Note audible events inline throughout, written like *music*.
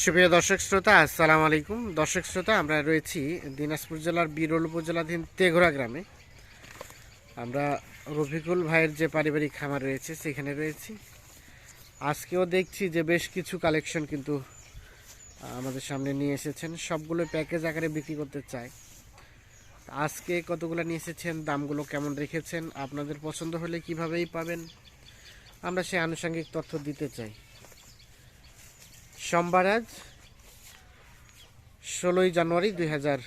সুপ্রিয় দর্শক শ্রোতা, আসসালামু আলাইকুম। দর্শক শ্রোতা, আমরা রয়েছি দিনাজপুর জেলার বিরল উপজেলাধীন তেঘোড়া গ্রামে। আমরা রফিকুল ভাইয়ের যে পারিবারিক খামার রয়েছে, সেখানে রয়েছি। আজকেও দেখছি যে বেশ কিছু কালেকশন কিন্তু আমাদের সামনে নিয়ে এসেছেন। সবগুলো প্যাকেজ আকারে বিক্রি করতে চায়। আজকে কতগুলো নিয়ে এসেছেন, দামগুলো কেমন রেখেছেন, আপনাদের পছন্দ হলে কিভাবেই পাবেন, আমরা সেই আনুষঙ্গিক তথ্য দিতে চাই। সোমবার আজ ষোলোই জানুয়ারি দুই হাজার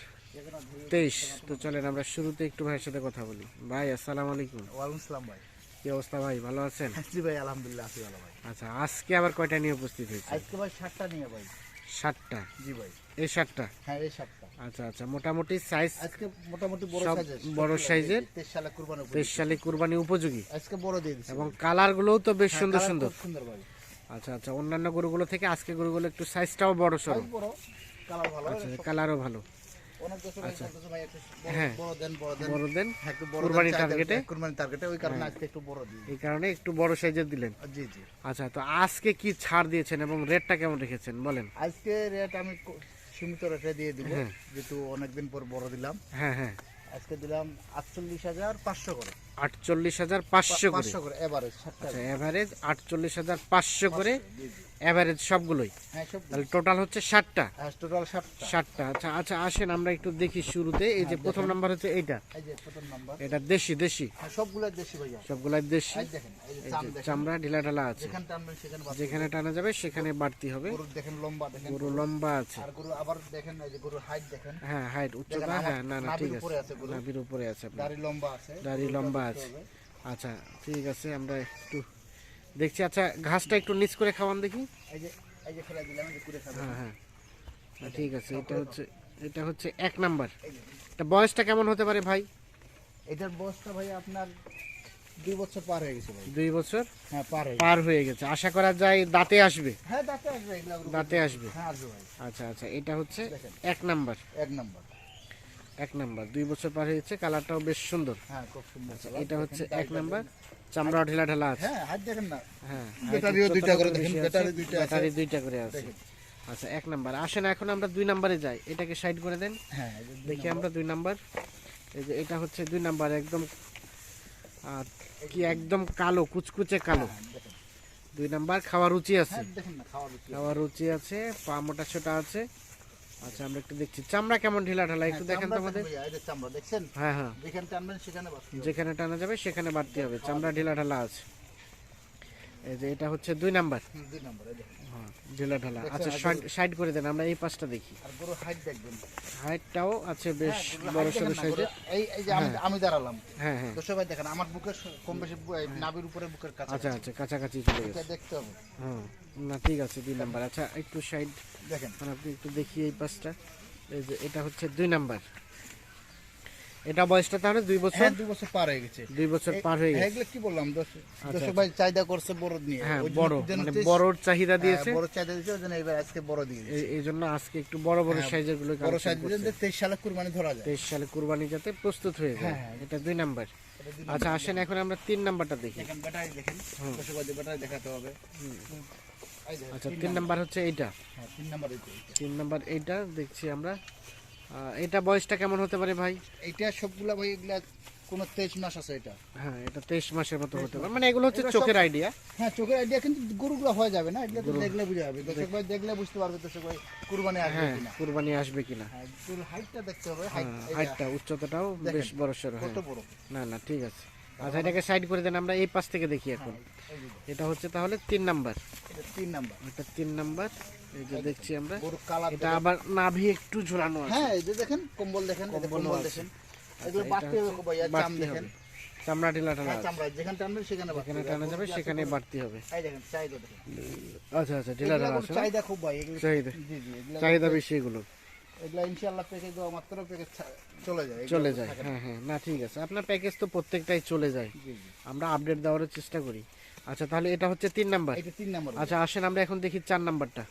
তেইশ। তো চলেন আমরা শুরুতে একটু ভাইয়ের সাথে কথা বলি। ভাই আসসালামু আলাইকুম। ওয়ালাইকুম সালাম ভাই। কি অবস্থা ভাই? ভালো আছেন? *laughs* জি ভাই আলহামদুলিল্লাহ আছি ভালো ভাই। আচ্ছা আজকে আবার কয়টা নিয়ে উপস্থিত হয়েছে আজকে ভাই সাতটা নিয়ে ভাই। ষাটটা জি ভাই। এই ষাটটা হ্যাঁ এই সাতটা। আচ্ছা আচ্ছা মোটামুটি সাইজ আজকে মোটামুটি বড় সাইজের বড় সাইজের তেইশ সালে কুরবানি তেইশ সালে কুরবানি উপযোগী? আজকে বড় দিয়ে দিছি এবং কালারগুলোও তো বেশ হ্যাঁ, সুন্দর সুন্দর। সুন্দর ভাই। আচ্ছা আচ্ছা অন্যান্য গরুগুলো থেকে আজকে গরুগুলো একটু সাইজটাও বড় ভালো আচ্ছা কালারও ভালো। একটু বড়- হ্যাঁ। বড় দেন হ্যাঁ, কুরবানি টার্গেটে? হ্যাঁ, কুরবানি টার্গেটে ওই কারণে আজকে একটু বড় দিই এই কারণে একটু বড় সাইজের দিলেন। জি জি। আচ্ছা তো আজকে কি ছাড় দিয়েছেন এবং রেটটা কেমন রেখেছেন বলেন। আজকে রেট আমি সীমিত রেটে দিয়ে দিব হ্যাঁ। যেহেতু অনেকদিন পর বড় দিলাম। হ্যাঁ হ্যাঁ। আজকে দিলাম আটচল্লিশ হাজার পাঁচশো করে। আটচল্লিশ হাজার পাঁচশো করে। আচ্ছা এভারেজ আটচল্লিশ হাজার পাঁচশো করে জি জি। সবগুলোই। হ্যাঁ তাহলে টোটাল হচ্ছে ষাটটা। টোটাল ষাটটা। আচ্ছা আচ্ছা আসেন আমরা একটু দেখি শুরুতে। এই যে প্রথম নাম্বার হচ্ছে এইটা। এটা দেশি দেশি। হ্যাঁ দেশি ভাইয়া। সবগুলাই দেশি। চামড়া ঢিলা ঢালা আছে। যেখানে টানা যাবে সেখানে বাড়তি হবে। দেখেন লম্বা দেখেন গরু লম্বা আছে। আর গরু আবার দেখেন এই যে গরুর হাইট দেখেন। হ্যাঁ হাইট উচ্চতা হ্যাঁ না না ঠিক আছে। আছে নাভির উপরে আছে। দাড়ি লম্বা আছে। দাড়ি লম্বা আছে। আচ্ছা ঠিক আছে আমরা একটু দেখছি। আচ্ছা ঘাসটা একটু নিচ করে খাওয়ান দেখি। হ্যাঁ হ্যাঁ। হ্যাঁ, ঠিক আছে এটা হচ্ছে এটা হচ্ছে এক নাম্বার। এটা বয়সটা কেমন হতে পারে ভাই? এটার বয়সটা ভাই আপনার দুই বছর পার হয়ে গেছে ভাই। দুই বছর? হ্যাঁ পার হয়ে পার হয়ে গেছে। আশা করা যায় দাঁতে আসবে। হ্যাঁ দাঁতে আসবে দাঁতে আসবে। হ্যাঁ আসবে ভাই। আচ্ছা আচ্ছা এটা হচ্ছে এক নাম্বার। এক নাম্বার। এক নাম্বার। দুই বছর পার হয়েছে কালারটাও বেশ সুন্দর। হ্যাঁ খুব সুন্দর আচ্ছা এটা হচ্ছে এক নাম্বার চামড়া ঢেলা ঢেলা আছে। হ্যাঁ হাত দেখেন না। হ্যাঁ ব্যাটারিও দুইটা করে দেখেন, আছে, ব্যাটারি দুইটা ব্যাটারি দুইটা করে আছে। আচ্ছা এক নাম্বার। আসেন এখন আমরা দুই নাম্বারে যাই। এটাকে সাইড করে দেন। হ্যাঁ দেখি আমরা দুই নাম্বার। এই যে এটা হচ্ছে দুই নাম্বার একদম কি একদম কালো কুচকুচে কালো। দুই নাম্বার খাওয়ার রুচি আছে। খাওয়া রুচি আছে পা মোটা ছোটা আছে। আচ্ছা আমরা একটু দেখছি। চামড়া কেমন ঢিলা ঢালা? একটু হ্যাঁ, দেখেন তো আমাদের। চামড়া দেখছেন? হ্যাঁ হ্যাঁ। যেখানে টানবেন সেখানে যেখানে টানা যাবে সেখানে বাড়তি হবে। চামড়া ঢিলা ঢালা আছে। এই যে এটা হচ্ছে দুই নাম্বার। দুই নম্বর। হ্যাঁ ঢিলা ঢালা। আচ্ছা সাইড করে দেন আমরা এই পাশটা দেখি। আর গরু হাইট দেখবেন। হাইটটাও আছে বেশ হ্যাঁ, বড় সড়ো সাইজের। গরু- এই এই যে আমি আমি দাঁড়ালাম। হ্যাঁ হ্যাঁ। দর্শক ভাই দেখেন আমার বুকের স- কম বেশি নাভির উপরে বুকের কাছে আচ্ছা আচ্ছা কাছাকাছি চলে গেছে। দেখতে হবে। হ্যাঁ না ঠিক আছে দুই নাম্বার। আচ্ছা একটু সাইড দেখেন। মানে আপনি একটু দেখি এই পাশটা এই যে এটা হচ্ছে দুই নাম্বার। এটা বয়সটা তাহলে দুই বছর? হ্যাঁ দুই বছর পার হয়ে গেছে। দুই বছর পার হয়ে হ্যাঁ, গেছে এগুলো কি বললাম? দর্শক আচ্ছা, ভাই চাহিদা করছে বড় নিয়ে। হ্যাঁ বড় মানে বড়র চাহিদা হ্যাঁ, দিয়েছে। বড় চাহিদা দিয়েছে ওই জন্য এবার আজকে বড় দিয়ে এই- জন্য আজকে একটু বড় বড় সাইজেরগুলো বড় সাইজ সালে কুরবানি ধরা যায়। তেইশ সালে কুরবানি যাতে প্রস্তুত হয়ে যায়। হ্যাঁ, হ্যাঁ। এটা দুই নাম্বার। আচ্ছা আসেন এখন আমরা তিন নাম্বারটা দেখি। দেখেন ব্যাটারি দেখেন। দর্শক ভাই ব্যাটারি দেখাতে হবে। আচ্ছা তিন নাম্বার হচ্ছে এইটা। হ্যাঁ তিন নাম্বার এই যে। তিন নাম্বার এইটা দেখছি আমরা। এটা বয়সটা কেমন হতে পারে ভাই? এটা সবগুলা ভাই এগুলা কোন তেইশ মাস আছে এটা। হ্যাঁ এটা তেইশ মাসের মতো হতে পারে। মানে এগুলো হচ্ছে চোখের আইডিয়া হ্যাঁ চোখের আইডিয়া কিন্তু গরুগুলো হয়ে যাবে না? এগুলো দেখলে বুঝে যাবে। দর্শক ভাই দেখলে বুঝতে পারবে দর্শক ভাই কুরবানি আসবে হ্যাঁ কিনা। কুরবানি আসবে কিনা। হ্যাঁ গরুর হাইটটা দেখতে হবে। হ্যাঁ হাইট হাইটটা উচ্চতাটাও বেশ বড় সড়ো হ্যাঁ। কত বড়? না না ঠিক আছে। আচ্ছা এটাকে সাইড করে দেন আমরা এই পাশ থেকে দেখি এখন। এটা হচ্ছে তাহলে তিন নাম্বার। এটা তিন নাম্বার। এটা তিন নাম্বার। এই যে দেখছি আমরা এটা আবার নাভি একটু ঝুলানো আছে। হ্যাঁ এই যে দেখেন কম্বল দেখেন এই যে কম্বলও কম্বল দেখেন। এগুলো বাড়তে হবে ভাইয়া চাম দেখেন। চামড়া ঢিলা ঢালা চামড়া যেখানে টানবেন সেখানে যেখানে টানা যাবে সেখানে বাড়তি হবে। এই দেখেন চাহিদা দেখেন। আচ্ছা আচ্ছা ঢিলা ঢালা আছে চাহিদা খুব ভাই এগুলো চাহিদা। জি জি চাহিদা বেশি এগুলো। এগুলা ইনশাআল্লাহ প্যাকেজ দেওয়া মাত্র প্যাকেজ চলে যায় চলে যায় হ্যাঁ হ্যাঁ না ঠিক আছে। আপনার প্যাকেজ তো প্রত্যেকটাই চলে যায়। আমরা আপডেট দেওয়ার চেষ্টা করি। আচ্ছা তাহলে এটা হচ্ছে তিন নাম্বার। আচ্ছা আসেন আমরা এখন দেখি চার নাম্বারটা।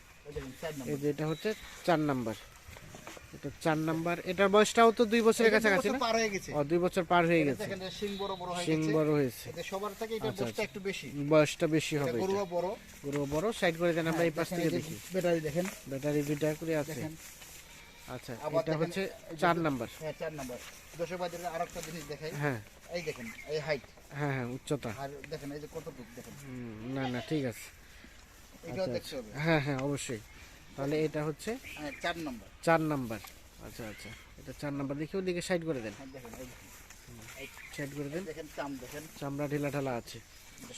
এই যে এটা হচ্ছে চার নাম্বার। এটা চার নাম্বার। এটার বয়সটাও তো দুই বছরের কাছাকাছি দুই না বছর পার হয়ে গেছে। ও দুই বছর পার হয়ে গেছে। শিং বড় বড় হয়ে শিং বড় হয়েছে। এটা সবার থেকে এটা আচ্ছা, একটু বেশি। বয়সটা বেশি হবে বড়। সাইড করে দেন আমরা এই পাশ থেকে দেখি। ব্যাটারি দেখেন। ব্যাটারি দুইটা করে আছে। আচ্ছা এটা হচ্ছে চার নাম্বার। হ্যাঁ চার নাম্বার। ভাইদের আরেকটা জিনিস দেখাই। হ্যাঁ। এই দেখেন এই হাইট হ্যাঁ হ্যাঁ উচ্চতা। আর দেখেন এই যে দেখেন। না না ঠিক আছে। এটাও আচ্ছা, দেখতে হবে। হ্যাঁ হ্যাঁ অবশ্যই। তাহলে এটা হচ্ছে হ্যাঁ চার নাম্বার। চার নাম্বার। আচ্ছা আচ্ছা। এটা চার নাম্বার দেখি ওদিকে সাইড করে দেন। হ্যাঁ সাইড করে দেন। দেখেন চাম দেখেন। চামড়া ঢিলা ঢালা আছে।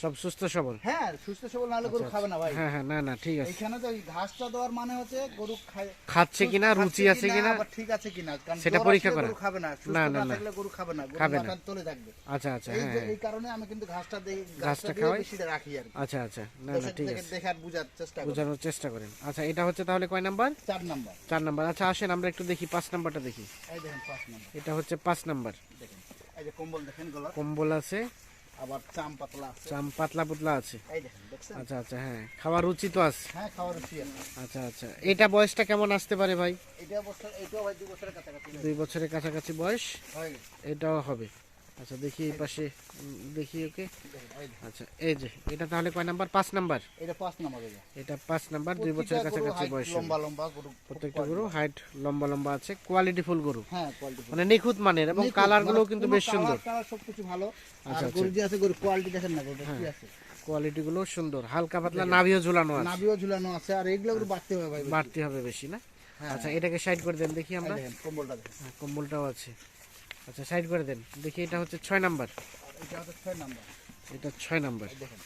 সব সুস্থ সবল। হ্যাঁ সুস্থ সবল নাহলে গরু খাবে না ভাই। হ্যাঁ হ্যাঁ না না ঠিক আছে। এইখানে তো ঘাসটা দেওয়ার মানে হচ্ছে গরু খায় খাচ্ছে কিনা রুচি আছে কিনা ঠিক আছে কিনা সেটা পরীক্ষা করা। গরু খাবে না না, গরু খাবে না গরু। মাথা থাকবে। আচ্ছা আচ্ছা হ্যাঁ হ্যাঁ। এই কারণে আমি কিন্তু ঘাসটা দেই ঘাসটা ঘাসটা খাওয়াই? বেশি রাখি আর আচ্ছা আচ্ছা। না না ঠিক আছে। দেখার বুঝার চেষ্টা করি বোঝানোর চেষ্টা করেন। আচ্ছা এটা হচ্ছে তাহলে কয় নাম্বার? চার নাম্বার। চার নাম্বার। আচ্ছা আসেন আমরা একটু দেখি পাঁচ নাম্বারটা দেখি। এই দেখেন পাঁচ নাম্বার। এটা হচ্ছে পাঁচ নাম্বার। দেখেন এই যে কম্বল দেখেন কম্বল আছে। আবার চাম পাতলা আছে। চাম পাতলা পুতলা আছে? এই দেখেন দেখছেন? আচ্ছা আচ্ছা হ্যাঁ খাওয়ার রুচি তো আছে। হ্যাঁ খাওয়ার রুচি আছে। আচ্ছা আচ্ছা এটা বয়সটা কেমন আসতে পারে ভাই? এটা বছর এটাও ভাই দুই বছরের কাছাকাছি দুই বছরের কাছাকাছি বয়স? হয় এটাও হবে। আচ্ছা দেখি এই পাশে দেখি ওকে। আচ্ছা এই যে এটা তাহলে কয় নাম্বার? পাঁচ নাম্বার? এটা পাঁচ নাম্বার এটা পাঁচ নাম্বার দুই বছরের কাছাকাছি বয়স লম্বা লম্বা গরু প্রত্যেকটা গরু হাইট লম্বা লম্বা আছে কোয়ালিটি ফুল গরু। হ্যাঁ কোয়ালিটি মানে নিখুঁত মানের এবং কালারগুলো কিন্তু বেশ সুন্দর। কালার সবকিছু ভালো। আচ্ছা, গরু যে আছে গরু কোয়ালিটি দেখেন না গরু কি আছে? কোয়ালিটি গুলো সুন্দর হালকা পাতলা নাভিও ঝুলানো আছে। নাভিও ঝুলানো আছে আর এগুলো গরু বাড়তে হবে ভাই বাড়তি হবে বেশি না? হ্যাঁ। আচ্ছা এটাকে সাইড করে দেন দেখি আমরা। কম্বলটা হ্যাঁ, কম্বলটাও আছে। আচ্ছা সাইড করে দেন। দেখি এটা হচ্ছে ছয় নাম্বার। এটা হচ্ছে ছয় নাম্বার। এটা ছয় নাম্বার। দেখেন।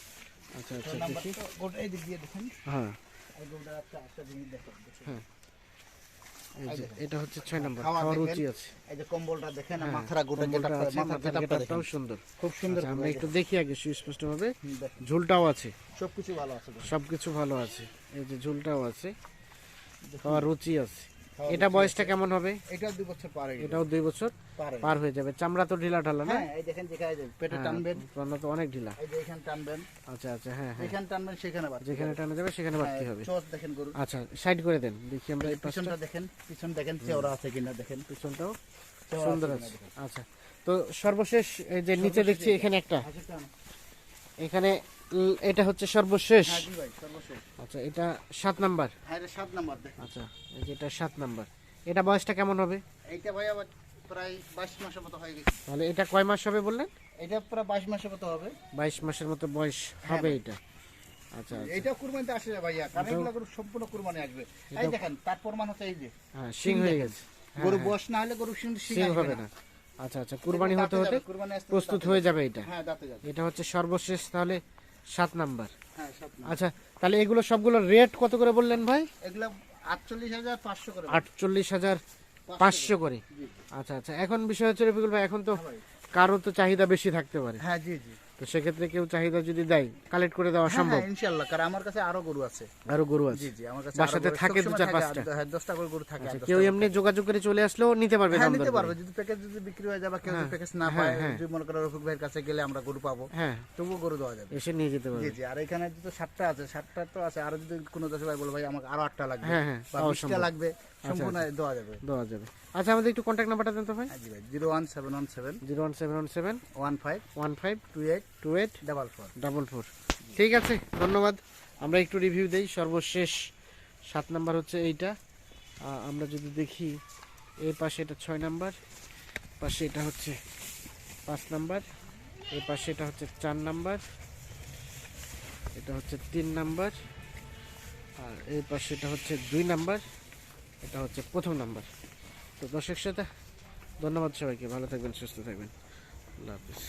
আচ্ছা আচ্ছা দেখি। গোটা এই দিক দিয়ে দেখেন। হ্যাঁ। এই গরুটা একটা একটা জিনিস দেখেন দেখেন। এটা হচ্ছে ছয় নাম্বার। খাওয়া রুচি আছে। এই যে কম্বলটা দেখেন হ্যাঁ, মাথাটা গোটা গেটআপটাও সুন্দর। খুব সুন্দর আচ্ছা, আমরা একটু দেখি আগে সুস্পষ্ট ভাবে হুম, দেখেন। ঝুলটাও আছে। সবকিছু ভালো আছে। সবকিছু ভালো আছে। এই যে ঝুলটাও আছে। খাওয়ার রুচি আছে। এটা বয়সটা কেমন হবে? এটাও দুই বছর পারে গেছে। এটাও দুই বছর পার হয়ে যাবে। চামড়া তো ঢিলা ঢালা না? হ্যাঁ এই দেখেন যেখানে পেটে হ্যাঁ, টানবেন। তলা তো অনেক ঢিলা। এই যে এখানে টানবেন। আচ্ছা আচ্ছা হ্যাঁ হ্যাঁ। এখানে টানবেন সেখানে বাড়বে যেখানে টানা যাবে সেখানে বাড়তি হবে। চোখ দেখেন গরু। আচ্ছা সাইড করে দেন। দেখি আমরা এই পিছনটা দেখেন পিছন দেখেন চেওড়া আছে কিনা দেখেন। পিছনটাও সুন্দর আছে আচ্ছা তো সর্বশেষ এই যে নিচে দেখছি এখানে একটা। এখানে এটা হচ্ছে সর্বশেষ। হ্যাঁ সর্বশেষ। আচ্ছা এটা সাত নাম্বার। হ্যাঁ সাত নাম্বার আচ্ছা এই যে এটা সাত নাম্বার। এটা বয়সটা কেমন হবে? এইটা ভাই আবার প্রায় বাইশ মাসের মতো হয়ে গেছে। তাহলে এটা কয় মাস হবে বললেন? এটা প্রায় বাইশ মাসের মতো হবে। বাইশ মাসের মতো বয়স হবে এটা। আচ্ছা আচ্ছা। কুরবানিতে আসে ভাইয়া। কারণ এগুলো সম্পূর্ণ কুরবানি আসবে। এই দেখেন তার প্রমাণ হচ্ছে এই যে। হ্যাঁ সিং হয়ে গেছে। হ্যাঁ, গরু হ্যাঁ, বয়স না হলে গরু সিং সিং সিং হবে না। আচ্ছা আচ্ছা কুরবানি হতে হতে প্রস্তুত হয়ে যাবে এটা। হ্যাঁ দাঁতে যাবে। এটা হচ্ছে সর্বশেষ তাহলে সাত নাম্বার। হ্যাঁ আচ্ছা তাহলে এগুলো সবগুলো রেট কত করে বললেন ভাই? এগুলো আটচল্লিশ হাজার পাঁচশো করে। আটচল্লিশ হাজার পাঁচশো করে। আচ্ছা আচ্ছা এখন বিষয় হচ্ছে রফিকুল ভাই এখন তো হ্যাঁ কারও তো চাহিদা বেশি থাকতে পারে। হ্যাঁ জি জি। তো সেক্ষেত্রে কেউ চাহিদা যদি দেয় কালেক্ট করে দেওয়া সম্ভব হ্যাঁ ইনশাআল্লাহ কারণ আমার কাছে আরও গরু আছে। আরও গরু আছে? জি জি আমার কাছে বাসাতে থাকে দু চার পাঁচটা? হ্যাঁ করে গরু থাকে আচ্ছা, কেউ এমনি যোগাযোগ করে চলে আসলেও নিতে পারবে হ্যাঁ দাম নিতে পারবে। যদি প্যাকেজ যদি বিক্রি হয়ে যাবে কেউ হ্যাঁ, যদি প্যাকেজ না হ্যাঁ, পায় হ্যাঁ। যদি মনে করো রফিক ভাইয়ের কাছে গেলে আমরা গরু পাবো হ্যাঁ। তবুও গরু দেওয়া যাবে। এসে নিয়ে যেতে পারবে। জি আর এখানে যদি সাতটা আছে সাতটা তো আছে আর যদি কোনো দশ ভাই বলে ভাই আমাকে আরও আটটা লাগবে হ্যাঁ, হ্যাঁ, বা তাও বিশটা সম্ভব। লাগবে সম্পূর্ণ দেওয়া যাবে। দেওয়া যাবে। আচ্ছা আমাদের একটু কন্ট্যাক্ট নাম্বারটা দেন তো ভাই। জি ভাই zero one seven one seven zero one seven one seven one five one five two eight two eight double four. Double four. ঠিক আছে ধন্যবাদ। আমরা একটু রিভিউ দেই সর্বশেষ সাত নাম্বার হচ্ছে এইটা। আমরা যদি দেখি এই পাশে এটা ছয় নাম্বার পাশে এটা হচ্ছে পাঁচ নাম্বার এই পাশে এটা হচ্ছে চার নাম্বার এটা হচ্ছে তিন নাম্বার আর এই পাশে এটা হচ্ছে দুই নাম্বার এটা হচ্ছে প্রথম নাম্বার। তো দর্শক সাথে ধন্যবাদ সবাইকে। ভালো থাকবেন সুস্থ থাকবেন। আল্লাহ হাফিজ।